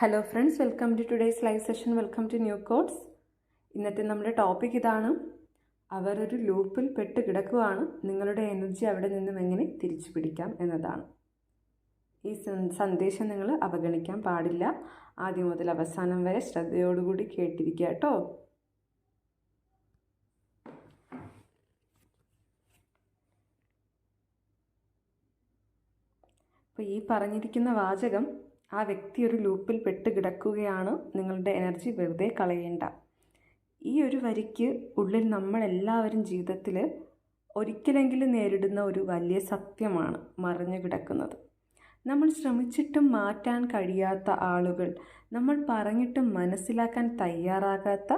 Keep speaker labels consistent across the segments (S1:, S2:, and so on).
S1: Hello friends welcome to today's live session welcome to new codes ഇന്നത്തെ നമ്മുടെ topic ഇതാണ്. അവർ ഒരു ലൂപ്പിൽ പെട്ട് കിടക്കുകയാണ് നിങ്ങളുടെ എനർജി അവിടെ നിന്നും എങ്ങനെ തിരിച്ചു പിടിക്കാം എന്നതാണ്. ഈ സന്ദേശം നിങ്ങൾ അവഗണിക്കാൻ പാടില്ല. ആദ്യം മുതൽ അവസാനം വരെ ശ്രദ്ധയോടുകൂടി കേട്ടിരിക്കുക കേട്ടോ. അപ്പോൾ ഈ പറഞ്ഞിരിക്കുന്ന വാചകം ആ വ്യക്തി ഒരു ലൂപ്പിൽ പെട്ട് കിടക്കുകയാണ്. നിങ്ങളുടെ എനർജി വെറുതെ കളയേണ്ട. ഈ ഒരു വരിക്ക് ഉള്ളിൽ നമ്മളെല്ലാവരും ജീവിതത്തിൽ ഒരിക്കലെങ്കിലും നേരിടുന്ന ഒരു വലിയ സത്യമാണ് മറിഞ്ഞു കിടക്കുന്നത്. നമ്മൾ ശ്രമിച്ചിട്ടും മാറ്റാൻ കഴിയാത്ത ആളുകൾ നമ്മൾ പറഞ്ഞിട്ടും മനസ്സിലാക്കാൻ തയ്യാറാകാത്ത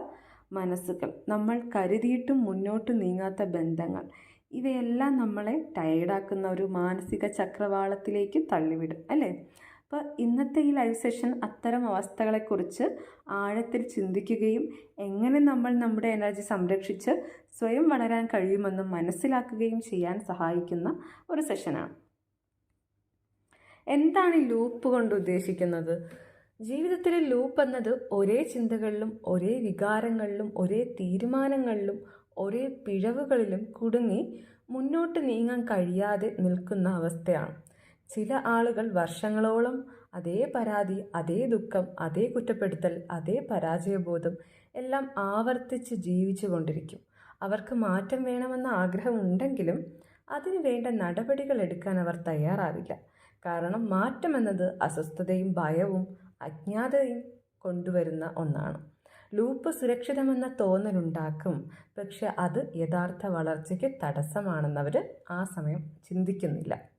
S1: മനസ്സുകൾ നമ്മൾ കരുതിയിട്ടും മുന്നോട്ട് നീങ്ങാത്ത ബന്ധങ്ങൾ ഇവയെല്ലാം നമ്മളെ ടയേർഡാക്കുന്ന ഒരു മാനസിക ചക്രവാളത്തിലേക്ക് തള്ളിവിടും അല്ലേ? അപ്പോൾ ഇന്നത്തെ ഈ ലൈവ് സെഷൻ അത്തരം അവസ്ഥകളെക്കുറിച്ച് ആഴത്തിൽ ചിന്തിക്കുകയും എങ്ങനെ നമ്മൾ നമ്മുടെ എനർജി സംരക്ഷിച്ച് സ്വയം വളരാൻ കഴിയുമെന്ന് മനസ്സിലാക്കുകയും ചെയ്യാൻ സഹായിക്കുന്ന ഒരു സെഷനാണ് എന്താണ് ഈ ലൂപ്പ് കൊണ്ട് ഉദ്ദേശിക്കുന്നത്? ജീവിതത്തിലെ ലൂപ്പ് എന്നത് ഒരേ ചിന്തകളിലും ഒരേ വികാരങ്ങളിലും ഒരേ തീരുമാനങ്ങളിലും ഒരേ പിഴവുകളിലും കുടുങ്ങി മുന്നോട്ട് നീങ്ങാൻ കഴിയാതെ നിൽക്കുന്ന അവസ്ഥയാണ്. ചില ആളുകൾ വർഷങ്ങളോളം അതേ പരാതി അതേ ദുഃഖം അതേ കുറ്റപ്പെടുത്തൽ അതേ പരാജയബോധം എല്ലാം ആവർത്തിച്ച് ജീവിച്ചു കൊണ്ടിരിക്കും. അവർക്ക് മാറ്റം വേണമെന്ന ആഗ്രഹമുണ്ടെങ്കിലും അതിനു വേണ്ട നടപടികൾ എടുക്കാൻ അവർ തയ്യാറാവില്ല. കാരണം മാറ്റം എന്നത് അസ്വസ്ഥതയും ഭയവും അജ്ഞാതയും കൊണ്ടുവരുന്ന ഒന്നാണ്. ലൂപ്പ് സുരക്ഷിതമെന്ന തോന്നലുണ്ടാക്കും. പക്ഷെ അത് യഥാർത്ഥ വളർച്ചയ്ക്ക് തടസ്സമാണെന്നവർ ആ സമയം ചിന്തിക്കുന്നില്ല.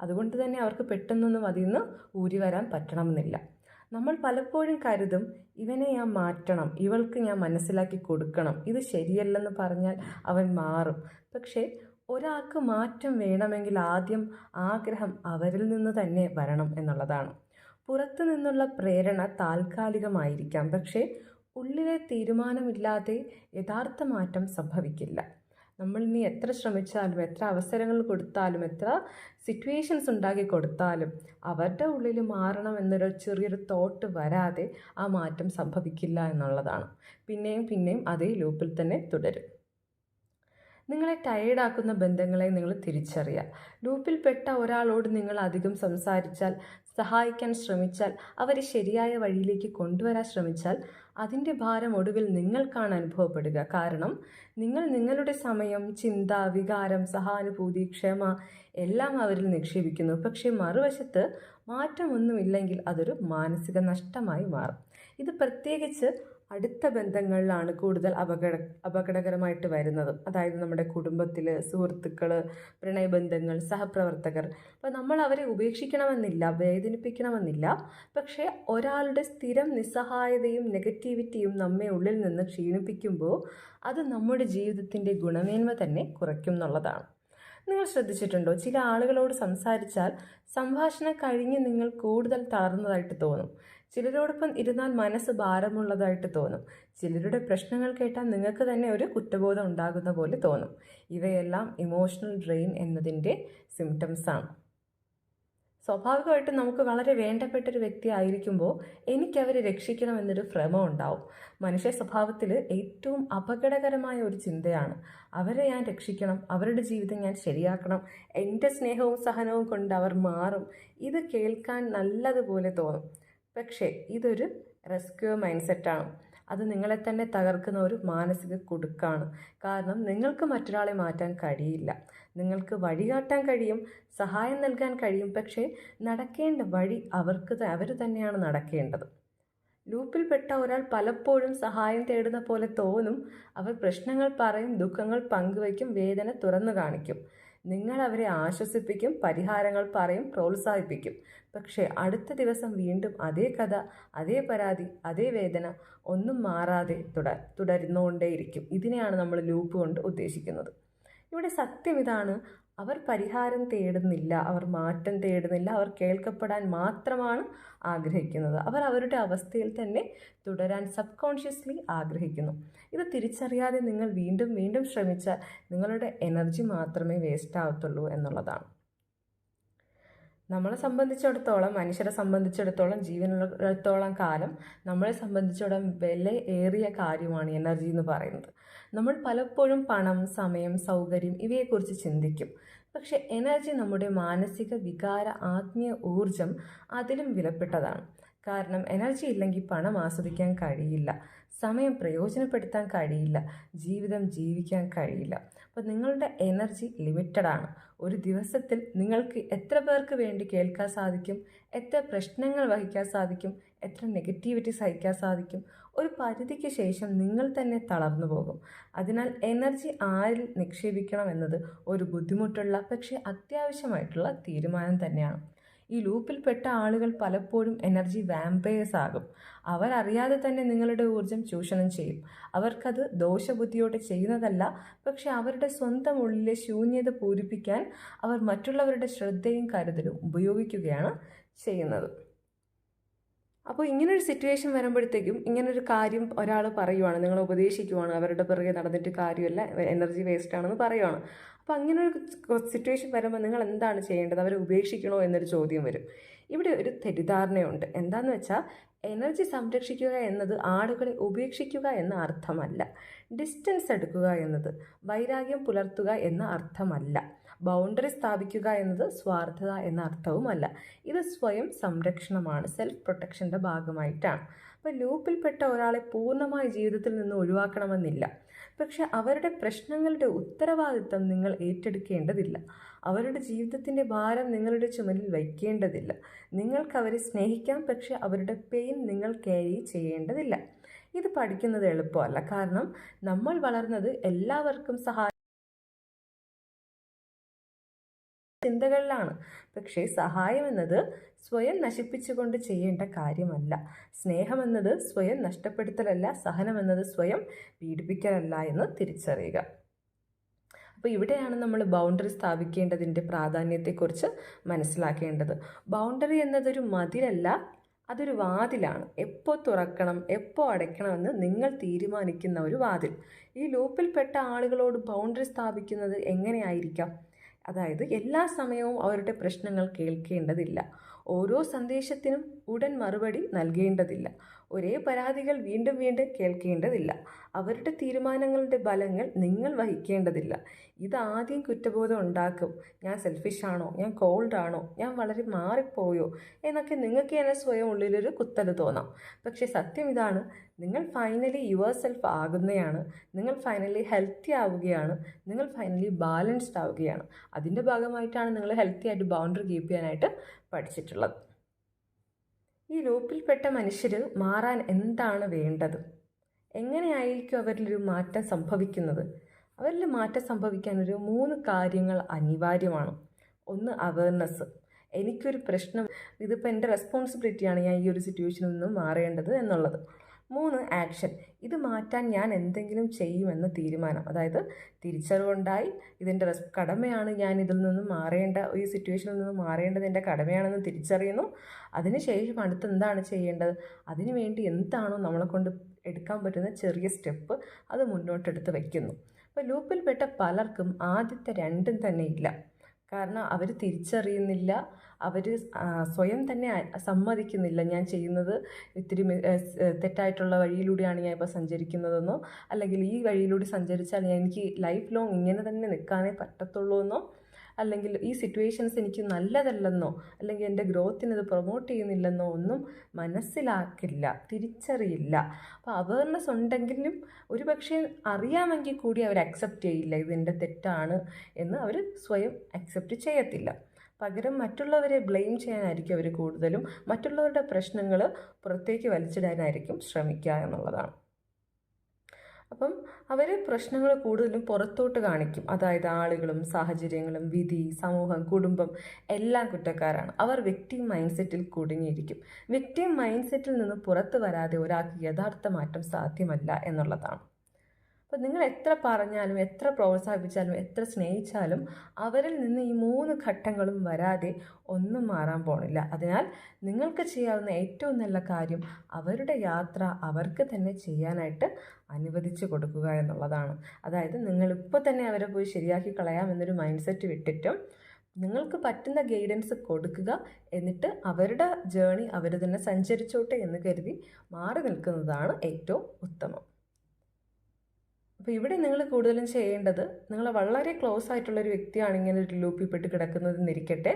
S1: അതുകൊണ്ട് തന്നെ അവർക്ക് പെട്ടെന്നൊന്നും അതിൽ നിന്ന് ഊരി വരാൻ പറ്റണമെന്നില്ല. നമ്മൾ പലപ്പോഴും കരുതും ഇവനെ ഞാൻ മാറ്റണം ഇവൾക്ക് ഞാൻ മനസ്സിലാക്കി കൊടുക്കണം ഇത് ശരിയല്ലെന്ന് പറഞ്ഞാൽ അവൻ മാറും. പക്ഷേ ഒരാൾക്ക് മാറ്റം വേണമെങ്കിൽ ആദ്യം ആഗ്രഹം അവരിൽ നിന്ന് തന്നെ വരണം എന്നുള്ളതാണ്. പുറത്തു നിന്നുള്ള പ്രേരണ താൽക്കാലികമായിരിക്കാം പക്ഷേ ഉള്ളിലെ തീരുമാനമില്ലാതെ യഥാർത്ഥ മാറ്റം സംഭവിക്കില്ല. നമ്മൾ നീ എത്ര ശ്രമിച്ചാലും എത്ര അവസരങ്ങൾ കൊടുത്താലും എത്ര സിറ്റുവേഷൻസ് ഉണ്ടാക്കി കൊടുത്താലും അവരുടെ ഉള്ളിൽ മാറണം എന്നൊരു ചെറിയൊരു തോട്ട് വരാതെ ആ മാറ്റം സംഭവിക്കില്ല എന്നുള്ളതാണ്. പിന്നെയും പിന്നെയും അതേ ലൂപ്പിൽ തന്നെ തുടരും. നിങ്ങളെ ടയേർഡാക്കുന്ന ബന്ധങ്ങളെ നിങ്ങൾ തിരിച്ചറിയുക. ലൂപ്പിൽപ്പെട്ട ഒരാളോട് നിങ്ങൾ അധികം സംസാരിച്ചാൽ സഹായിക്കാൻ ശ്രമിച്ചാൽ അവരെ ശരിയായ വഴിയിലേക്ക് കൊണ്ടുവരാൻ ശ്രമിച്ചാൽ അതിന്റെ ഭാരം ഒടുവിൽ നിങ്ങൾക്കാണ് അനുഭവപ്പെടുക. കാരണം നിങ്ങൾ നിങ്ങളുടെ സമയം ചിന്ത വികാരം സഹാനുഭൂതി ക്ഷമ എല്ലാം അവരിൽ നിക്ഷേപിക്കുന്നു. പക്ഷേ മറുവശത്ത് മാറ്റമൊന്നുമില്ലെങ്കിൽ അതൊരു മാനസിക നഷ്ടമായി മാറും. ഇത് പ്രത്യേകിച്ച് അടുത്ത ബന്ധങ്ങളിലാണ് കൂടുതൽ അപകട അപകടകരമായിട്ട് വരുന്നത്. അതായത് നമ്മുടെ കുടുംബത്തിൽ സുഹൃത്തുക്കൾ പ്രണയബന്ധങ്ങൾ സഹപ്രവർത്തകർ. അപ്പോൾ നമ്മൾ അവരെ ഉപേക്ഷിക്കണമെന്നില്ല വേദനിപ്പിക്കണമെന്നില്ല. പക്ഷേ ഒരാളുടെ സ്ഥിരം നിസ്സഹായതയും നെഗറ്റിവിറ്റിയും നമ്മെ ഉള്ളിൽ നിന്ന് ക്ഷീണിപ്പിക്കുമ്പോൾ അത് നമ്മുടെ ജീവിതത്തിന്റെ ഗുണമേന്മ തന്നെ കുറയ്ക്കും എന്നുള്ളതാണ്. നിങ്ങൾ ശ്രദ്ധിച്ചിട്ടുണ്ടോ? ചില ആളുകളോട് സംസാരിച്ചാൽ സംഭാഷണം കഴിഞ്ഞ് നിങ്ങൾ കൂടുതൽ തളർന്നതായിട്ട് തോന്നും. ചിലരോടൊപ്പം ഇരുന്നാൽ മനസ്സ് ഭാരമുള്ളതായിട്ട് തോന്നും. ചിലരുടെ പ്രശ്നങ്ങൾ കേട്ടാൽ നിങ്ങൾക്ക് തന്നെ ഒരു കുറ്റബോധം ഉണ്ടാകുന്ന പോലെ തോന്നും. ഇവയെല്ലാം ഇമോഷണൽ ഡ്രെയിൻ എന്നതിന്റെ സിംറ്റംസാണ് സ്വാഭാവികമായിട്ടും നമുക്ക് വളരെ വേണ്ടപ്പെട്ട ഒരു വ്യക്തി ആയിരിക്കുമ്പോൾ എനിക്കവരെ രക്ഷിക്കണം എന്നൊരു ഭ്രമം ഉണ്ടാവും. മനുഷ്യ സ്വഭാവത്തിൽ ഏറ്റവും അപകടകരമായ ഒരു ചിന്തയാണ്. അവരെ ഞാൻ രക്ഷിക്കണം അവരുടെ ജീവിതം ഞാൻ ശരിയാക്കണം എന്റെ സ്നേഹവും സഹനവും കൊണ്ട് അവർ മാറും. ഇത് കേൾക്കാൻ നല്ലതുപോലെ തോന്നും. പക്ഷേ ഇതൊരു റെസ്ക്യൂ മൈൻഡ് സെറ്റാണ് അത് നിങ്ങളെ തന്നെ തകർക്കുന്ന ഒരു മാനസിക കുടുക്കാണ്. കാരണം നിങ്ങൾക്ക് മറ്റൊരാളെ മാറ്റാൻ കഴിയില്ല. നിങ്ങൾക്ക് വഴി വഴികാട്ടാൻ കഴിയും സഹായം നൽകാൻ കഴിയും പക്ഷേ നടക്കേണ്ട വഴി അവർക്ക് അവർ തന്നെയാണ് നടക്കേണ്ടത്. ലൂപ്പിൽപ്പെട്ട ഒരാൾ പലപ്പോഴും സഹായം തേടുന്ന പോലെ തോന്നും. അവർ പ്രശ്നങ്ങൾ പറയും ദുഃഖങ്ങൾ പങ്കുവയ്ക്കും വേദന തുറന്നു കാണിക്കും. നിങ്ങൾ അവരെ ആശ്വസിപ്പിക്കും പരിഹാരങ്ങൾ പറയും പ്രോത്സാഹിപ്പിക്കും. പക്ഷേ അടുത്ത ദിവസം വീണ്ടും അതേ കഥ അതേ പരാതി അതേ വേദന ഒന്നും മാറാതെ തുടർ തുടരുന്നുകൊണ്ടേയിരിക്കും ഇതിനെയാണ് നമ്മൾ ലൂപ്പ് കൊണ്ട് ഉദ്ദേശിക്കുന്നത്. ഇവിടെ സത്യം ഇതാണ്. അവർ പരിഹാരം തേടുന്നില്ല. അവർ മാറ്റം തേടുന്നില്ല. അവർ കേൾക്കപ്പെടാൻ മാത്രമാണ് ആഗ്രഹിക്കുന്നത്. അവർ അവരുടെ അവസ്ഥയിൽ തന്നെ തുടരാൻ സബ് കോൺഷ്യസ്ലി ആഗ്രഹിക്കുന്നു. ഇത് തിരിച്ചറിയാതെ നിങ്ങൾ വീണ്ടും വീണ്ടും ശ്രമിച്ചാൽ നിങ്ങളുടെ എനർജി മാത്രമേ വേസ്റ്റ് ആവത്തുള്ളൂ എന്നുള്ളതാണ്. നമ്മളെ സംബന്ധിച്ചിടത്തോളം മനുഷ്യരെ സംബന്ധിച്ചിടത്തോളം ജീവനുള്ളിടത്തോളം കാലം നമ്മളെ സംബന്ധിച്ചിടത്തോളം വില ഏറിയ കാര്യമാണ് എനർജി എന്ന് പറയുന്നത്. നമ്മൾ പലപ്പോഴും പണം സമയം സൗകര്യം ഇവയെക്കുറിച്ച് ചിന്തിക്കും. പക്ഷെ എനർജി നമ്മുടെ മാനസിക വികാര ആത്മീയ ഊർജം അതിലും വിലപ്പെട്ടതാണ്. കാരണം എനർജി ഇല്ലെങ്കിൽ പണം ആസ്വദിക്കാൻ കഴിയില്ല സമയം പ്രയോജനപ്പെടുത്താൻ കഴിയില്ല ജീവിതം ജീവിക്കാൻ കഴിയില്ല. അപ്പോൾ നിങ്ങളുടെ എനർജി ലിമിറ്റഡ് ആണ്. ഒരു ദിവസത്തിൽ നിങ്ങൾക്ക് എത്ര പേർക്ക് വേണ്ടി കേൾക്കാൻ സാധിക്കും? എത്ര പ്രശ്നങ്ങൾ വഹിക്കാൻ സാധിക്കും? എത്ര നെഗറ്റിവിറ്റി സഹിക്കാൻ സാധിക്കും? ഒരു പരിധിക്ക് ശേഷം നിങ്ങൾ തന്നെ തളർന്നു പോകും. അതിനാൽ എനർജി ആരിൽ നിക്ഷേപിക്കണം എന്നത് ഒരു ബുദ്ധിമുട്ടുള്ള പക്ഷേ അത്യാവശ്യമായിട്ടുള്ള തീരുമാനം തന്നെയാണ്. ഈ ലൂപ്പിൽപ്പെട്ട ആളുകൾ പലപ്പോഴും എനർജി വാമ്പയേഴ്സ് ആകും. അവരറിയാതെ തന്നെ നിങ്ങളുടെ ഊർജം ചൂഷണം ചെയ്യും. അവർക്കത് ദോഷബുദ്ധിയോടെ ചെയ്യുന്നതല്ല പക്ഷെ അവരുടെ സ്വന്തം ഉള്ളിലെ ശൂന്യത പൂരിപ്പിക്കാൻ അവർ മറ്റുള്ളവരുടെ ശ്രദ്ധയും കരുതലും ഉപയോഗിക്കുകയാണ് ചെയ്യുന്നത്. അപ്പോൾ ഇങ്ങനൊരു സിറ്റുവേഷൻ വരുമ്പോഴത്തേക്കും ഇങ്ങനൊരു കാര്യം ഒരാൾ പറയുവാണ് നിങ്ങൾ ഉപദേശിക്കുവാണ് അവരുടെ പിറകെ നടന്നിട്ട് കാര്യമല്ല എനർജി വേസ്റ്റ് ആണെന്ന് പറയുവാണ്. അപ്പോൾ അങ്ങനൊരു സിറ്റുവേഷൻ വരുമ്പോൾ നിങ്ങൾ എന്താണ് ചെയ്യേണ്ടത്? അവരെ ഉപേക്ഷിക്കണോ എന്നൊരു ചോദ്യം വരും. ഇവിടെ ഒരു തെറ്റിദ്ധാരണയുണ്ട്. എന്താണെന്ന് വെച്ചാൽ എനർജി സംരക്ഷിക്കുക എന്നത് ആളുകളെ ഉപേക്ഷിക്കുക എന്ന അർത്ഥമല്ല. ഡിസ്റ്റൻസ് എടുക്കുക എന്നത് വൈരാഗ്യം പുലർത്തുക എന്ന അർത്ഥമല്ല. ബൗണ്ടറി സ്ഥാപിക്കുക എന്നത് സ്വാർത്ഥത എന്ന അർത്ഥവുമല്ല. ഇത് സ്വയം സംരക്ഷണമാണ് സെൽഫ് പ്രൊട്ടക്ഷന്റെ ഭാഗമായിട്ടാണ്. അപ്പോൾ ലൂപ്പിൽപ്പെട്ട ഒരാളെ പൂർണമായ ജീവിതത്തിൽ നിന്ന് ഒഴിവാക്കണമെന്നില്ല. പക്ഷെ അവരുടെ പ്രശ്നങ്ങളുടെ ഉത്തരവാദിത്തം നിങ്ങൾ ഏറ്റെടുക്കേണ്ടതില്ല. അവരുടെ ജീവിതത്തിന്റെ ഭാരം നിങ്ങളുടെ ചുമലിൽ വയ്ക്കേണ്ടതില്ല. നിങ്ങൾക്ക് അവരെ സ്നേഹിക്കാം പക്ഷേ അവരുടെ പെയിൻ നിങ്ങൾ ക്യാരി ചെയ്യേണ്ടതില്ല. ഇത് പഠിക്കുന്നത് എളുപ്പമല്ല. കാരണം നമ്മൾ വളർന്നത് എല്ലാവർക്കും സഹായം ചിന്തകളിലാണ്. പക്ഷേ സഹായം എന്നത് സ്വയം നശിപ്പിച്ചുകൊണ്ട് ചെയ്യേണ്ട കാര്യമല്ല. സ്നേഹം സ്നേഹമെന്നത് സ്വയം നഷ്ടപ്പെടുത്തലല്ല സഹനമെന്നത് സ്വയം പീഡിപ്പിക്കലല്ല എന്ന് തിരിച്ചറിയുക. അപ്പോൾ ഇവിടെയാണ് നമ്മൾ ബൗണ്ടറി സ്ഥാപിക്കേണ്ടതിന്റെ പ്രാധാന്യത്തെക്കുറിച്ച് മനസ്സിലാക്കേണ്ടത്. ബൗണ്ടറി എന്നതൊരു മതിലല്ല അതൊരു വാതിലാണ്. എപ്പോൾ തുറക്കണം എപ്പോൾ അടയ്ക്കണമെന്ന് നിങ്ങൾ തീരുമാനിക്കുന്ന ഒരു വാതിൽ. ഈ ലൂപ്പിൽപ്പെട്ട ആളുകളോട് ബൗണ്ടറി സ്ഥാപിക്കുന്നത് എങ്ങനെയായിരിക്കാം? അതായത് എല്ലാ സമയവും അവരുടെ പ്രശ്നങ്ങൾ കേൾക്കേണ്ടതില്ല. ഓരോ സന്ദേശത്തിനും ഉടൻ മറുപടി നൽകേണ്ടതില്ല. ഒരേ പരാതികൾ വീണ്ടും വീണ്ടും കേൾക്കേണ്ടതില്ല. അവരുടെ തീരുമാനങ്ങളുടെ ഫലങ്ങൾ നിങ്ങൾ വഹിക്കേണ്ടതില്ല. ഇതാദ്യം കുറ്റബോധം ഉണ്ടാക്കും. ഞാൻ സെൽഫിഷാണോ ഞാൻ കോൾഡാണോ ഞാൻ വളരെ മാറിപ്പോയോ? എന്നൊക്കെ നിങ്ങൾക്ക് തന്നെ സ്വയം ഉള്ളിലൊരു കുത്തൽ തോന്നാം. പക്ഷേ സത്യം ഇതാണ് നിങ്ങൾ ഫൈനലി യുവർ സെൽഫ് ആകുന്നതാണ് നിങ്ങൾ ഫൈനലി ഹെൽത്തി ആവുകയാണ് നിങ്ങൾ ഫൈനലി ബാലൻസ്ഡ് ആവുകയാണ്. അതിന്റെ ഭാഗമായിട്ടാണ് നിങ്ങൾ ഹെൽത്തി ആയിട്ട് ബൗണ്ടറി കീപ്പ് ചെയ്യാനായിട്ട് പഠിച്ചിട്ടുള്ളത്. ഈ ലൂപ്പിൽപ്പെട്ട മനുഷ്യർ മാറാൻ എന്താണ് വേണ്ടത്? എങ്ങനെയായിരിക്കും അവരിലൊരു മാറ്റം സംഭവിക്കുന്നത്? അവരിൽ മാറ്റം സംഭവിക്കാൻ ഒരു മൂന്ന് കാര്യങ്ങൾ അനിവാര്യമാണ്. ഒന്ന് അവയർനെസ് എനിക്കൊരു പ്രശ്നം ഇതിപ്പോൾ എന്റെ റെസ്പോൺസിബിലിറ്റിയാണ് ഞാൻ ഈ ഒരു സിറ്റുവേഷനിൽ നിന്ന് മാറേണ്ടത് എന്നുള്ളത്. മൂന്ന് ആക്ഷൻ ഇത് മാറ്റാൻ ഞാൻ എന്തെങ്കിലും ചെയ്യുമെന്ന തീരുമാനം. അതായത് തിരിച്ചറിവുണ്ടായി ഇതിന്റെ റെസ് കടമയാണ് ഞാൻ ഇതിൽ നിന്നും മാറേണ്ട ഈ സിറ്റുവേഷനിൽ നിന്ന് മാറേണ്ടത് എന്റെ കടമയാണെന്ന് തിരിച്ചറിയുന്നു. അതിനുശേഷം അടുത്ത് എന്താണ് ചെയ്യേണ്ടത്? അതിനുവേണ്ടി എന്താണോ നമ്മളെ കൊണ്ട് എടുക്കാൻ പറ്റുന്ന ചെറിയ സ്റ്റെപ്പ് അത് മുന്നോട്ടെടുത്ത് വയ്ക്കുന്നു അപ്പോൾ ലൂപ്പിൽപ്പെട്ട പലർക്കും ആദ്യത്തെ രണ്ടും തന്നെ ഇല്ല. കാരണം അവർ തിരിച്ചറിയുന്നില്ല. അവർ സ്വയം തന്നെ സമ്മതിക്കുന്നില്ല. ഞാൻ ചെയ്യുന്നത് ഇത്തിരി തെറ്റായിട്ടുള്ള വഴിയിലൂടെയാണ് ഞാൻ ഇപ്പോൾ സഞ്ചരിക്കുന്നതെന്നോ അല്ലെങ്കിൽ ഈ വഴിയിലൂടെ സഞ്ചരിച്ചാൽ എനിക്ക് ലൈഫ് ലോങ് ഇങ്ങനെ തന്നെ നിൽക്കാനേ പറ്റത്തുള്ളൂ എന്നോ അല്ലെങ്കിൽ ഈ സിറ്റുവേഷൻസ് എനിക്ക് നല്ലതല്ലെന്നോ അല്ലെങ്കിൽ എന്റെ ഗ്രോത്തിനത് ഇത് പ്രൊമോട്ട് ചെയ്യുന്നില്ലെന്നോ ഒന്നും മനസ്സിലാക്കില്ല തിരിച്ചറിയില്ല. അപ്പോൾ അവയർനെസ് ഉണ്ടെങ്കിലും ഒരു പക്ഷേ അറിയാമെങ്കിൽ കൂടി അവർ അക്സെപ്റ്റ് ചെയ്യില്ല ഇതിന്റെ തെറ്റാണ് എന്ന് അവർ സ്വയം അക്സെപ്റ്റ് ചെയ്യത്തില്ല. പകരം മറ്റുള്ളവരെ ബ്ലെയിം ചെയ്യാനായിരിക്കും അവർ കൂടുതലും. മറ്റുള്ളവരുടെ പ്രശ്നങ്ങൾ പുറത്തേക്ക് വലിച്ചിടാനായിരിക്കും ശ്രമിക്കുക എന്നുള്ളതാണ്. അപ്പം അവർ പ്രശ്നങ്ങൾ കൂടുതലും പുറത്തോട്ട് കാണിക്കും. അതായത് ആളുകളും സാഹചര്യങ്ങളും വിധി സമൂഹം കുടുംബം എല്ലാം കുറ്റക്കാരാണ്. അവർ വ്യക്തി മൈൻഡ് സെറ്റിൽ കുടുങ്ങിയിരിക്കും. വ്യക്തി മൈൻഡ് സെറ്റിൽ നിന്ന് പുറത്തു വരാതെ ഒരാൾക്ക് യഥാർത്ഥ മാറ്റം സാധ്യമല്ല എന്നുള്ളതാണ്. അപ്പോൾ നിങ്ങൾ എത്ര പറഞ്ഞാലും എത്ര പ്രോത്സാഹിപ്പിച്ചാലും എത്ര സ്നേഹിച്ചാലും അവരിൽ നിന്ന് ഈ മൂന്ന് ഘട്ടങ്ങളും വരാതെ ഒന്നും മാറാൻ പോണില്ല. അതിനാൽ നിങ്ങൾക്ക് ചെയ്യാവുന്ന ഏറ്റവും നല്ല കാര്യം അവരുടെ യാത്ര അവർക്ക് തന്നെ ചെയ്യാനായിട്ട് അനുവദിച്ചു കൊടുക്കുക എന്നുള്ളതാണ്. അതായത് നിങ്ങൾ ഇപ്പോൾ തന്നെ അവരെ പോയി ശരിയാക്കി കളയാം എന്നൊരു മൈൻഡ് സെറ്റ് വിട്ടിട്ടും നിങ്ങൾക്ക് പറ്റുന്ന ഗൈഡൻസ് കൊടുക്കുക എന്നിട്ട് അവരുടെ ജേണി അവർ തന്നെ സഞ്ചരിച്ചോട്ടെ എന്ന് കരുതി മാറി നിൽക്കുന്നതാണ് ഏറ്റവും ഉത്തമം. അപ്പോൾ ഇവിടെ നിങ്ങൾ കൂടുതലും ചെയ്യേണ്ടത് നിങ്ങൾ വളരെ ക്ലോസ് ആയിട്ടുള്ള ഒരു വ്യക്തിയാണ് ഇങ്ങനെ ഒരു ലൂപ്പിൽ പെട്ട് കിടക്കുന്നതെന്നിരിക്കട്ടെ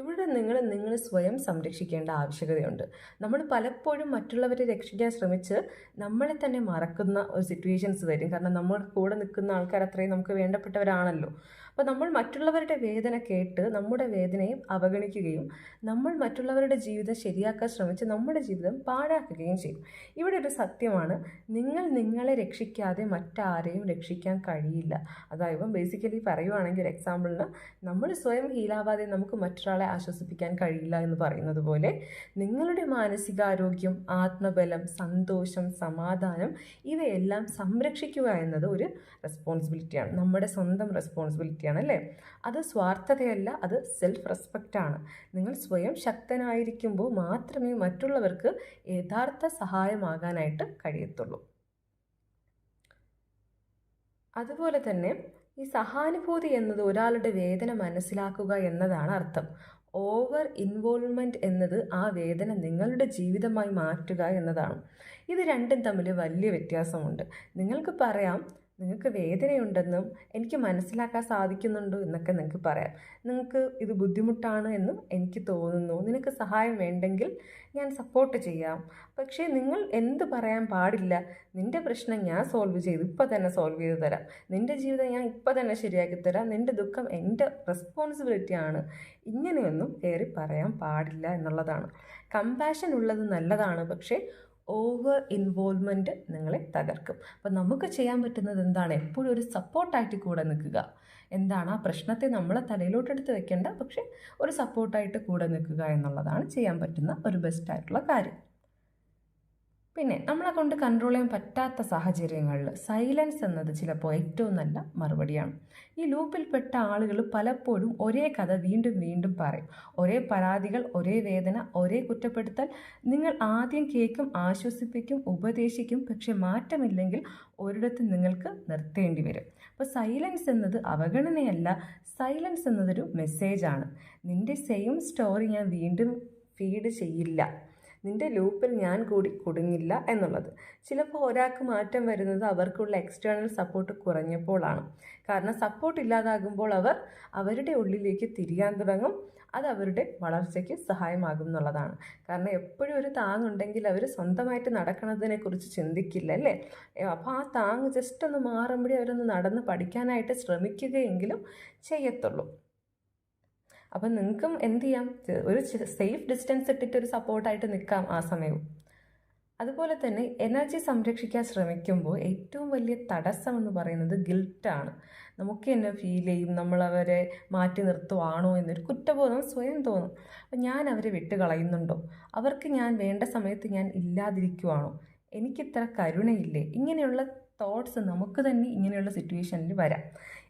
S1: ഇവിടെ നിങ്ങൾ നിങ്ങൾ സ്വയം സംരക്ഷിക്കേണ്ട ആവശ്യകതയുണ്ട്. നമ്മൾ പലപ്പോഴും മറ്റുള്ളവരെ രക്ഷിക്കാൻ ശ്രമിച്ച് നമ്മളെ തന്നെ മറക്കുന്ന ഒരു സിറ്റുവേഷൻസ് വരും. കാരണം നമ്മൾ കൂടെ നിൽക്കുന്ന ആൾക്കാർ അത്രയും നമുക്ക് വേണ്ടപ്പെട്ടവരാണല്ലോ. അപ്പോൾ നമ്മൾ മറ്റുള്ളവരുടെ വേദന കേട്ട് നമ്മുടെ വേദനയും അവഗണിക്കുകയും നമ്മൾ മറ്റുള്ളവരുടെ ജീവിതം ശരിയാക്കാൻ ശ്രമിച്ച് നമ്മുടെ ജീവിതം പാഴാക്കുകയും ചെയ്യും. ഇവിടെ ഒരു സത്യമാണ്. നിങ്ങൾ നിങ്ങളെ രക്ഷിക്കാതെ മറ്റാരെയും രക്ഷിക്കാൻ കഴിയില്ല. അതായത് ബേസിക്കലി പറയുവാണെങ്കിൽ ഒരു എക്സാമ്പിളിന് നമ്മൾ സ്വയം ഹീലാവാതെ നമുക്ക് മറ്റൊരാളെ ആശ്വസിപ്പിക്കാൻ കഴിയില്ല എന്ന് പറയുന്നത് പോലെ നിങ്ങളുടെ മാനസികാരോഗ്യം ആത്മബലം സന്തോഷം സമാധാനം ഇവയെല്ലാം സംരക്ഷിക്കുക എന്നത് ഒരു റെസ്പോൺസിബിലിറ്റിയാണ് നമ്മുടെ സ്വന്തം റെസ്പോൺസിബിലിറ്റിയാണ് അല്ലേ? അത് സ്വാർത്ഥതയല്ല അത് സെൽഫ് റെസ്പെക്റ്റാണ് നിങ്ങൾ സ്വയം ശക്തനായിരിക്കുമ്പോൾ മാത്രമേ മറ്റുള്ളവർക്ക് യഥാർത്ഥ സഹായമാകാനായിട്ട് കഴിയത്തുള്ളൂ. അതുപോലെ തന്നെ ഈ സഹാനുഭൂതി എന്നത് ഒരാളുടെ വേദന മനസ്സിലാക്കുക എന്നതാണ് അർത്ഥം. ഓവർ ഇൻവോൾവ്മെന്റ് എന്നത് ആ വേദന നിങ്ങളുടെ ജീവിതമായി മാറ്റുക എന്നതാണ്. ഇത് രണ്ടും തമ്മിൽ വലിയ വ്യത്യാസമുണ്ട്. നിങ്ങൾക്ക് പറയാം നിങ്ങൾക്ക് വേദനയുണ്ടെന്നും എനിക്ക് മനസ്സിലാക്കാൻ സാധിക്കുന്നുണ്ടോ എന്നൊക്കെ നിങ്ങൾക്ക് പറയാം. നിങ്ങൾക്ക് ഇത് ബുദ്ധിമുട്ടാണ് എന്നും എനിക്ക് തോന്നുന്നു. നിനക്ക് സഹായം വേണ്ടെങ്കിൽ ഞാൻ സപ്പോർട്ട് ചെയ്യാം. പക്ഷേ നിങ്ങൾ എന്ത് പറയാൻ പാടില്ല. നിന്റെ പ്രശ്നം ഞാൻ സോൾവ് ചെയ്ത് ഇപ്പം തന്നെ സോൾവ് ചെയ്ത് തരാം. നിന്റെ ജീവിതം ഞാൻ ഇപ്പം തന്നെ ശരിയാക്കി തരാം. നിന്റെ ദുഃഖം എന്റെ റെസ്പോൺസിബിലിറ്റിയാണ് ഇങ്ങനെയൊന്നും കയറി പറയാൻ പാടില്ല എന്നുള്ളതാണ്. കമ്പാഷൻ ഉള്ളത് നല്ലതാണ്. പക്ഷേ ഓവർ ഇൻവോൾവ്മെന്റ് നിങ്ങളെ തകർക്കും. അപ്പം നമുക്ക് ചെയ്യാൻ പറ്റുന്നത് എന്താണ്? എപ്പോഴും ഒരു സപ്പോർട്ടായിട്ട് കൂടെ നിൽക്കുക. എന്താണ്? ആ പ്രശ്നത്തെ നമ്മളെ തലയിലോട്ടെടുത്ത് വെക്കേണ്ട പക്ഷേ ഒരു സപ്പോർട്ടായിട്ട് കൂടെ നിൽക്കുക എന്നുള്ളതാണ് ചെയ്യാൻ പറ്റുന്ന ഒരു ബെസ്റ്റായിട്ടുള്ള കാര്യം. പിന്നെ നമ്മളെ കൊണ്ട് കൺട്രോൾ ചെയ്യാൻ പറ്റാത്ത സാഹചര്യങ്ങളിൽ സൈലൻസ് എന്നത് ചിലപ്പോൾ ഏറ്റവും നല്ല മറുപടിയാണ്. ഈ ലൂപ്പിൽപ്പെട്ട ആളുകൾ പലപ്പോഴും ഒരേ കഥ വീണ്ടും വീണ്ടും പറയും. ഒരേ പരാതികൾ ഒരേ വേദന ഒരേ കുറ്റപ്പെടുത്തൽ. നിങ്ങൾ ആദ്യം കേൾക്കും ആശ്വസിപ്പിക്കും ഉപദേശിക്കും പക്ഷെ മാറ്റമില്ലെങ്കിൽ ഒരിടത്ത് നിങ്ങൾക്ക് നിർത്തേണ്ടി വരും. അപ്പോൾ സൈലൻസ് എന്നത് അവഗണനയല്ല. സൈലൻസ് എന്നതൊരു മെസ്സേജാണ് നിന്റെ സെയിം സ്റ്റോറി ഞാൻ വീണ്ടും ഫീഡ് ചെയ്യില്ല. നിന്റെ ലൂപ്പിൽ ഞാൻ കൂടി കുടുങ്ങില്ല എന്നുള്ളത്. ചിലപ്പോൾ ഒരാൾക്ക് മാറ്റം വരുന്നത് അവർക്കുള്ള എക്സ്റ്റേണൽ സപ്പോർട്ട് കുറഞ്ഞപ്പോഴാണ്. കാരണം സപ്പോർട്ട് ഇല്ലാതാകുമ്പോൾ അവർ അവരുടെ ഉള്ളിലേക്ക് തിരിയാൻ തുടങ്ങും. അത് അവരുടെ വളർച്ചയ്ക്ക് സഹായമാകും എന്നുള്ളതാണ്. കാരണം എപ്പോഴും ഒരു താങ്ങുണ്ടെങ്കിൽ അവർ സ്വന്തമായിട്ട് നടക്കുന്നതിനെക്കുറിച്ച് ചിന്തിക്കില്ല അല്ലേ? അപ്പോൾ ആ താങ്ങ് ജസ്റ്റ് ഒന്ന് മാറുമ്പോഴേ അവരൊന്ന് നടന്ന് പഠിക്കാനായിട്ട് ശ്രമിക്കുകയെങ്കിലും ചെയ്യത്തുള്ളൂ. അപ്പം നിങ്ങൾക്കും എന്ത് ചെയ്യാം? ഒരു സേഫ് ഡിസ്റ്റൻസ് ഇട്ടിട്ട് ഒരു സപ്പോർട്ടായിട്ട് നിൽക്കാം ആ സമയവും. അതുപോലെ തന്നെ എനർജി സംരക്ഷിക്കാൻ ശ്രമിക്കുമ്പോൾ ഏറ്റവും വലിയ തടസ്സം എന്ന് പറയുന്നത് ഗിൽട്ടാണ് നമുക്ക് തന്നെ ഫീൽ ചെയ്യും നമ്മളവരെ മാറ്റി നിർത്തുവാണോ എന്നൊരു കുറ്റബോധം സ്വയം തോന്നും. അപ്പം ഞാൻ അവരെ വിട്ട് കളയുന്നുണ്ടോ? അവർക്ക് ഞാൻ വേണ്ട സമയത്ത് ഞാൻ ഇല്ലാതിരിക്കുവാണോ? എനിക്കിത്ര കരുണയില്ലേ? ഇങ്ങനെയുള്ള തോട്ട്സ് നമുക്ക് തന്നെ ഇങ്ങനെയുള്ള സിറ്റുവേഷനിൽ വരാം.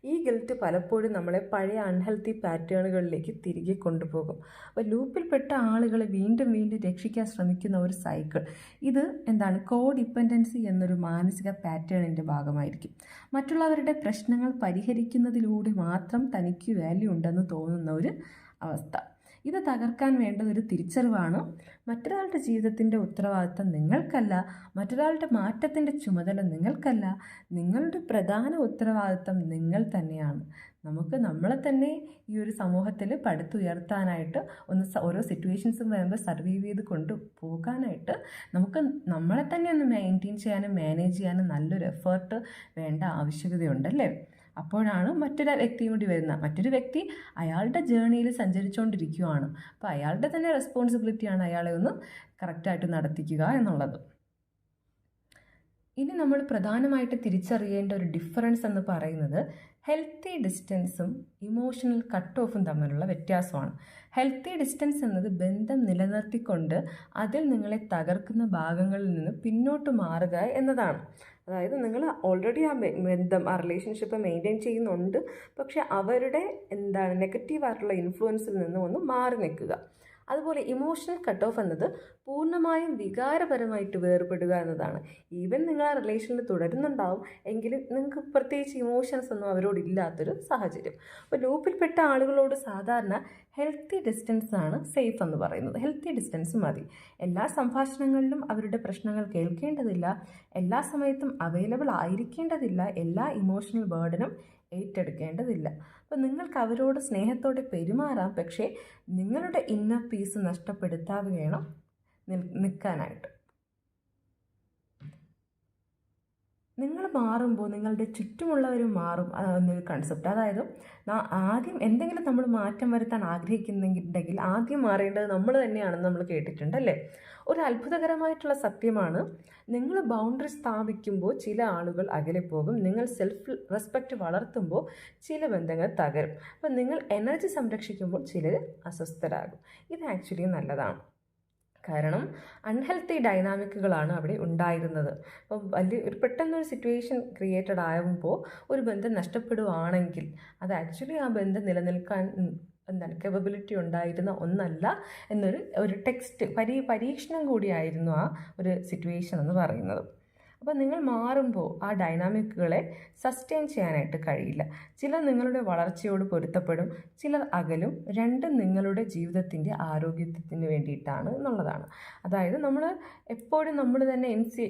S1: ഈ ഗിൽറ്റ് പലപ്പോഴും നമ്മളെ പഴയ അൺഹെൽത്തി പാറ്റേണുകളിലേക്ക് തിരികെ കൊണ്ടുപോകും. അപ്പോൾ ലൂപ്പിൽപ്പെട്ട ആളുകളെ വീണ്ടും വീണ്ടും രക്ഷിക്കാൻ ശ്രമിക്കുന്ന ഒരു സൈക്കിൾ ഇത് എന്താണ്? കോ ഡിപ്പെൻഡൻസി എന്നൊരു മാനസിക പാറ്റേണിന്റെ ഭാഗമായിരിക്കും. മറ്റുള്ളവരുടെ പ്രശ്നങ്ങൾ പരിഹരിക്കുന്നതിലൂടെ മാത്രം തനിക്ക് വാല്യൂ ഉണ്ടെന്ന് തോന്നുന്ന ഒരു അവസ്ഥ. ഇത് തകർക്കാൻ വേണ്ടത് ഒരു തിരിച്ചറിവാണ്. മറ്റൊരാളുടെ ജീവിതത്തിന്റെ ഉത്തരവാദിത്തം നിങ്ങൾക്കല്ല. മറ്റൊരാളുടെ മാറ്റത്തിന്റെ ചുമതല നിങ്ങൾക്കല്ല. നിങ്ങളുടെ പ്രധാന ഉത്തരവാദിത്തം നിങ്ങൾ തന്നെയാണ്. നമുക്ക് നമ്മളെ തന്നെ ഈ ഒരു സമൂഹത്തിൽ പടുത്തുയർത്താനായിട്ട് ഒന്ന് ഓരോ സിറ്റുവേഷൻസും വരുമ്പോൾ സർവൈവ് ചെയ്ത് കൊണ്ട് പോകാനായിട്ട് നമുക്ക് നമ്മളെ തന്നെ ഒന്ന് മെയിന്റെയിൻ ചെയ്യാനും മാനേജ് ചെയ്യാനും നല്ലൊരു എഫേർട്ട് വേണ്ട ആവശ്യകതയുണ്ടല്ലേ അപ്പോഴാണ് മറ്റൊരു വ്യക്തി കൂടി വരുന്നത്. മറ്റൊരു വ്യക്തി അയാളുടെ ജേണിയിൽ സഞ്ചരിച്ചുകൊണ്ടിരിക്കുകയാണ്. അപ്പോൾ അയാളുടെ തന്നെ റെസ്പോൺസിബിലിറ്റിയാണ് അയാളെ ഒന്ന് കറക്റ്റായിട്ട് നടത്തിക്കുക എന്നുള്ളത്. ഇനി നമ്മൾ പ്രധാനമായിട്ട് തിരിച്ചറിയേണ്ട ഒരു ഡിഫറൻസ് എന്ന് പറയുന്നത് ഹെൽത്തി ഡിസ്റ്റൻസും ഇമോഷണൽ കട്ട് ഓഫും തമ്മിലുള്ള വ്യത്യാസമാണ്. ഹെൽത്തി ഡിസ്റ്റൻസ് എന്നത് ബന്ധം നിലനിർത്തിക്കൊണ്ട് അതിൽ നിങ്ങളെ തകർക്കുന്ന ഭാഗങ്ങളിൽ നിന്ന് പിന്നോട്ട് മാറുക എന്നതാണ്. അതായത് നിങ്ങൾ ഓൾറെഡി ആ ബന്ധം ആ റിലേഷൻഷിപ്പ് മെയിന്റെയിൻ ചെയ്യുന്നുണ്ട്. പക്ഷെ അവരുടെ എന്താണ് നെഗറ്റീവായിട്ടുള്ള ഇൻഫ്ലുവൻസിൽ നിന്നും ഒന്ന് മാറി നിൽക്കുക. അതുപോലെ ഇമോഷണൽ കട്ട് ഓഫ് എന്നത് പൂർണമായും വികാരപരമായിട്ട് വേർപെടുക എന്നതാണ്. ഈവൻ നിങ്ങൾ ആ റിലേഷനിൽ തുടരുന്നുണ്ടാവും എങ്കിലും നിങ്ങൾക്ക് പ്രത്യേകിച്ച് ഇമോഷൻസ് ഒന്നും അവരോട് ഇല്ലാത്തൊരു സാഹചര്യം. അപ്പോൾ ലൂപ്പിൽപ്പെട്ട ആളുകളോട് സാധാരണ ഹെൽത്തി ഡിസ്റ്റൻസ് ആണ് സേഫ് എന്ന് പറയുന്നത്. ഹെൽത്തി ഡിസ്റ്റൻസ് മതി. എല്ലാ സംഭാഷണങ്ങളിലും അവരുടെ പ്രശ്നങ്ങൾ കേൾക്കേണ്ടതില്ല. എല്ലാ സമയത്തും അവൈലബിൾ ആയിരിക്കേണ്ടതില്ല. എല്ലാ ഇമോഷണൽ ബേർഡനും ഏറ്റെടുക്കേണ്ടതില്ല. അപ്പോൾ നിങ്ങൾക്ക് അവരോട് സ്നേഹത്തോടെ പെരുമാറാം. പക്ഷേ നിങ്ങളുടെ ഇന്നർ പീസ് നഷ്ടപ്പെടുത്താതെ വേണം നിൽക്കാനായിട്ട്. നിങ്ങൾ മാറുമ്പോൾ നിങ്ങളുടെ ചുറ്റുമുള്ളവരും മാറും എന്നൊരു കൺസെപ്റ്റ് അതായത് ആദ്യം എന്തെങ്കിലും നമ്മൾ മാറ്റം വരുത്താൻ ആഗ്രഹിക്കുന്നുണ്ടെങ്കിൽ ആദ്യം മാറേണ്ടത് നമ്മൾ തന്നെയാണെന്ന് നമ്മൾ കേട്ടിട്ടുണ്ട് അല്ലേ? ഒരു അത്ഭുതകരമായിട്ടുള്ള സത്യമാണ് നിങ്ങൾ ബൗണ്ടറി സ്ഥാപിക്കുമ്പോൾ ചില ആളുകൾ അകലെ പോകും നിങ്ങൾ സെൽഫ് റെസ്പെക്റ്റ് വളർത്തുമ്പോൾ ചില ബന്ധങ്ങൾ തകരും. അപ്പം നിങ്ങൾ എനർജി സംരക്ഷിക്കുമ്പോൾ ചിലർ അസ്വസ്ഥരാകും. ഇത് ആക്ച്വലി നല്ലതാണ്. കാരണം അൺഹെൽത്തി ഡൈനാമിക്കുകളാണ് അവിടെ ഉണ്ടായിരുന്നത്. അപ്പോൾ വലിയ ഒരു പെട്ടെന്നൊരു സിറ്റുവേഷൻ ക്രിയേറ്റഡ് ആകുമ്പോൾ ഒരു ബന്ധം നഷ്ടപ്പെടുവാണെങ്കിൽ അത് ആക്ച്വലി ആ ബന്ധം നിലനിൽക്കാൻ എന്താണ് കേപ്പബിലിറ്റി ഉണ്ടായിരുന്ന ഒന്നല്ല എന്നൊരു ഒരു ടെക്സ്റ്റ് പരീ പരീക്ഷണം കൂടിയായിരുന്നു ആ ഒരു സിറ്റുവേഷൻ എന്ന് പറയുന്നത്. അപ്പോൾ നിങ്ങൾ മാറുമ്പോൾ ആ ഡൈനാമിക്കുകളെ സസ്റ്റെയിൻ ചെയ്യാനായിട്ട് കഴിയില്ല. ചിലർ നിങ്ങളുടെ വളർച്ചയോട് പൊരുത്തപ്പെടും ചിലർ അകലും രണ്ടും നിങ്ങളുടെ ജീവിതത്തിന്റെ ആരോഗ്യത്തിന് വേണ്ടിയിട്ടാണ് എന്നുള്ളതാണ്. അതായത് നമ്മൾ എപ്പോഴും നമ്മൾ തന്നെ